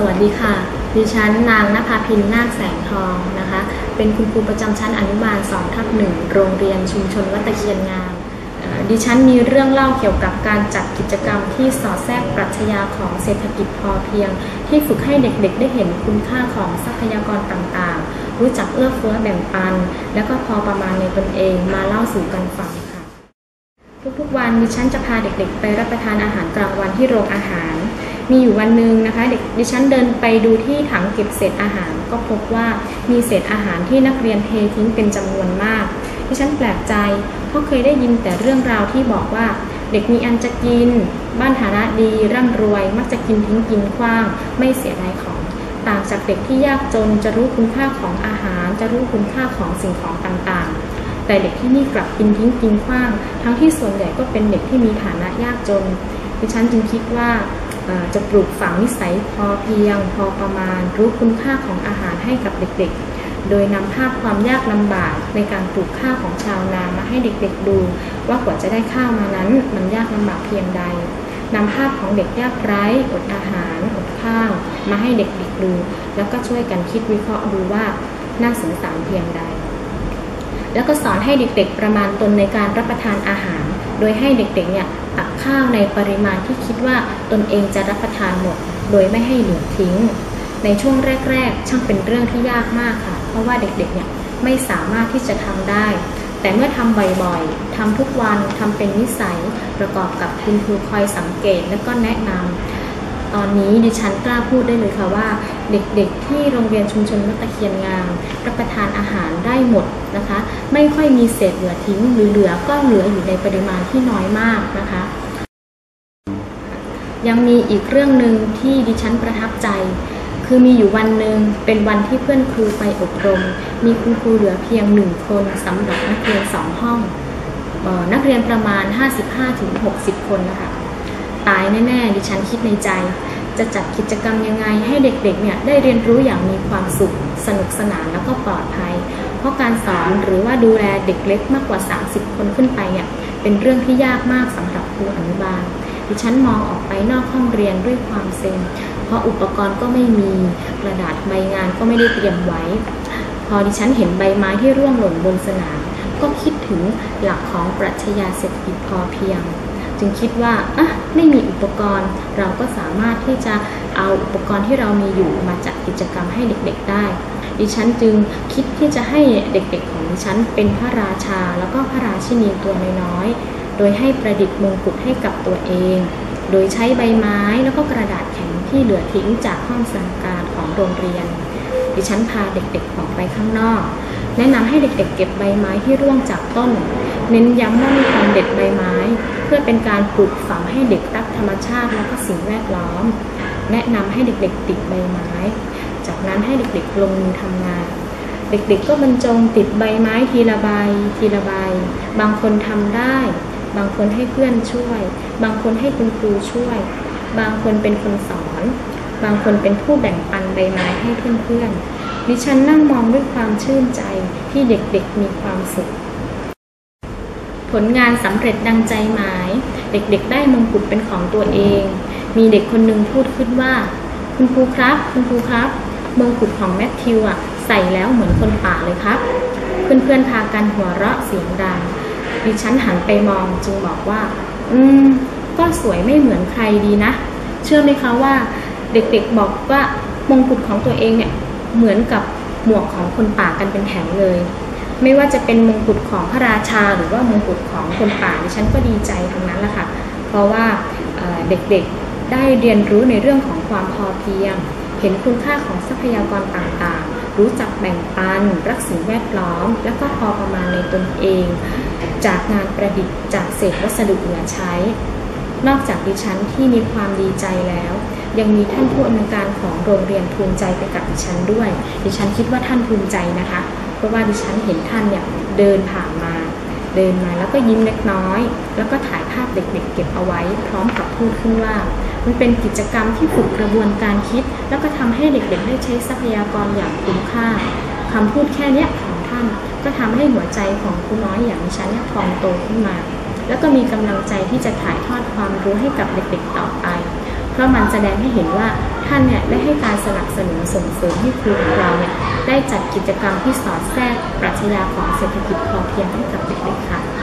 สวัสดีค่ะ ดิฉันนางนภาพินนาคแสงทองนะคะ เป็นคุณครูประจำชั้นอนุบาล2ทับหนึ่งโรงเรียนชุมชนวัดตะเคียนงาม ดิฉันมีเรื่องเล่าเกี่ยวกับการจัดกิจกรรมที่สอดแทรกปรัชญาของเศรษฐกิจพอเพียง ที่ฝึกให้เด็กๆ ได้เห็นคุณค่าของทรัพยากรต่างๆ รู้จักเอื้อเฟื้อแบ่งปัน และก็พอประมาณในตนเองมาเล่าสู่กันฟังค่ะ ทุกๆวันดิฉันจะพาเด็กๆ ไปรับประทานอาหารกลางวันที่โรงอาหาร มีอยู่วันหนึ่งนะคะเด็กดิฉันเดินไปดูที่ถังเก็บเศษอาหาร ก็พบว่ามีเศษอาหารที่นักเรียนเททิ้งเป็นจำนวนมาก ดิฉันแปลกใจเพราะเคยได้ยินแต่เรื่องราวที่บอกว่า เด็กมีอันจะกิน บ้านฐานะดีร่ำรวย มักจะกินทิ้งกินขว้าง ไม่เสียดายของ ต่างจากเด็กที่ยากจนจะรู้คุณค่าของอาหาร จะรู้คุณค่าของสิ่งของต่างๆแต่เด็กที่นี่กลับกินทิ้งกินขว้าง ทั้งที่ส่วนใหญ่ก็เป็นเด็กที่มีฐานะยากจนดิฉันจึงคิดว่า จะปลูกฝังนิสัยพอเพียง พอประมาณ รู้คุณค่าของอาหารให้กับเด็กๆ โดยนำภาพความยากลำบากในการปลูกข้าวของชาวนามาให้เด็กๆดู ว่ากว่าจะได้ข้าวมานั้นมันยากลำบากเพียงใดนำภาพของเด็กยากไร้อดอาหารอดข้าว มาให้เด็กๆดู แล้วก็ช่วยกันคิดวิเคราะห์ดูว่าน่าสงสารเพียงใด แล้วก็สอนให้เด็กๆประมาณตนในการรับประทานอาหาร โดยให้เด็กๆเนี่ย ข้าวในปริมาณที่คิดว่าตนเองจะรับประทานหมด โดยไม่ให้เหลือทิ้ง ในช่วงแรก ๆ ช่างเป็นเรื่องที่ยากมากค่ะ เพราะว่าเด็กๆเนี่ยไม่สามารถที่จะทำได้ แต่เมื่อทำบ่อยๆทำทุกวันทำเป็นนิสัยประกอบกับคุณครูคอยสังเกตและก็แนะนำตอนนี้ดิฉันกล้าพูดได้เลยค่ะว่า เด็กๆ ที่โรงเรียนชุมชนวัดตะเคียนงามรับประทานอาหารได้หมดนะคะ ไม่ค่อยมีเศษเหลือทิ้งหรือเหลือก็เหลืออยู่ในปริมาณที่น้อยมากนะคะ ยังมีอีกเรื่องหนึ่งที่ดิฉันประทับใจ คือมีอยู่วันหนึ่งเป็นวันที่เพื่อนครูไปอบรม มีคุณครูเหลือเพียงหนึ่งคนสำหรับนักเรียนสองห้องออนักเรียนประมาณ 55-60 คนนะคะ ตายแน่ๆ ดิฉันคิดในใจ จะจัดกิจกรรมยังไง ให้เด็กๆเนี่ยได้เรียนรู้อย่างมีความสุข สนุกสนานแล้วก็ปลอดภัย เพราะการสอนหรือว่าดูแลเด็กเล็กมากกว่า 30 คนขึ้นไปเนี่ยเป็นเรื่องที่ยากมากสำหรับครูอนุบาลดิฉันมองออกไปนอกห้องเรียนด้วยความเซ็งเพราะอุปกรณ์ก็ไม่มีกระดาษใบงานก็ไม่ได้เตรียมไว้ พอดิฉันเห็นใบไม้ที่ร่วงหล่นบนสนามก็คิดถึงหลักของปรัชญาเศรษฐกิจพอเพียง จึงคิดว่าอะไม่มีอุปกรณ์ เราก็สามารถที่จะเอาอุปกรณ์ที่เรามีอยู่มาจัดกิจกรรมให้เด็กๆได้ดิฉันจึงคิดที่จะให้เด็กๆของดิฉันเป็นพระราชาแล้วก็พระราชินีตัวน้อยๆ โดยให้ประดิษฐ์มงกุฎให้กับตัวเอง โดยใช้ใบไม้แล้วก็กระดาษแข็งที่เหลือทิ้งจากห้องสังการของโรงเรียน ดิฉันพาเด็กๆออกไปข้างนอก แนะนำให้เด็กๆ เก็บใบไม้ที่ร่วงจากต้น เน้นย้ำว่ามีความเด็ดใบไม้ เพื่อเป็นการปลูกฝังให้เด็กรักธรรมชาติและก็สิ่งแวดล้อม แนะนำให้เด็กๆติดใบไม้ จากนั้นให้เด็กๆลงมือทำงาน เด็กๆก็บรรจงติดใบไม้ทีละใบทีละใบบางคนทำได้ บางคนให้เพื่อนช่วย บางคนให้คุณครูช่วย บางคนเป็นคนสอน บางคนเป็นผู้แบ่งปันใบไม้ให้เพื่อนๆดิฉันนั่งมองด้วยความชื่นใจที่เด็กๆมีความสุข ผลงานสำเร็จดังใจหมาย เด็กๆ ได้มงกุฎเป็นของตัวเอง มีเด็กคนหนึ่งพูดขึ้นว่า คุณครูครับ คุณครูครับ มงกุฎของแมทธิวอะใส่แล้วเหมือนคนป่าเลยครับ เพื่อนๆพากันหัวเราะเสียงดังดิฉันหันไปมองจึงบอกว่า อืม ก็สวยไม่เหมือนใครดีนะ เชื่อไหมคะว่า เด็กๆบอกว่ามงกุฎของตัวเองเนี่ยเหมือนกับหมวกของคนป่ากันเป็นแถวเลย ไม่ว่าจะเป็นมงกุฎของพระราชา หรือว่ามงกุฎของคนป่าดิฉันก็ดีใจทั้งนั้นแหละค่ะ เพราะว่าเอ่อเด็กๆได้เรียนรู้ในเรื่องของความพอเพียง เห็นคุณค่าของทรัพยากรต่างๆ รู้จักแบ่งปัน รักสิ่งแวดล้อม และก็พอประมาณในตนเอง จากงานประดิษฐ์จากเศษวัสดุเหลือใช้ นอกจากดิฉันที่มีความดีใจแล้วยังมีท่านผู้อำนวยการของโรงเรียนภูมิใจไปกับดิฉันด้วย ดิฉันคิดว่าท่านภูมิใจนะคะ เพราะว่าดิฉันเห็นท่านเนี่ยเดินผ่านมาเดินมาแล้วก็ยิ้มเล็กน้อย แล้วก็ถ่ายภาพเด็กๆ เก็บเอาไว้ พร้อมกับพูดขึ้นว่า มันเป็นกิจกรรมที่ฝึกกระบวนการคิด แล้วก็ทำให้เด็กๆ ได้ใช้ทรัพยากรอย่างคุ้มค่าคำพูดแค่เนี้ยของท่าน ก็ทำให้หัวใจของครูน้อยอย่างดิฉันเนี่ยพองโตขึ้นมา แล้วก็มีกำลังใจที่จะถ่ายทอดความรู้ให้กับเด็กๆ ต่อไป ราะมันแสดงให้เห็นว่าท่านเนี่ยได้ให้การสนับสนุนส่งเสริมให้ครูของเราเนี่ยได้จัดกิจกรรมที่สอดแทรกปรัชญาของเศรษฐกิจพอเพียงให้กับเด็กๆค่ะ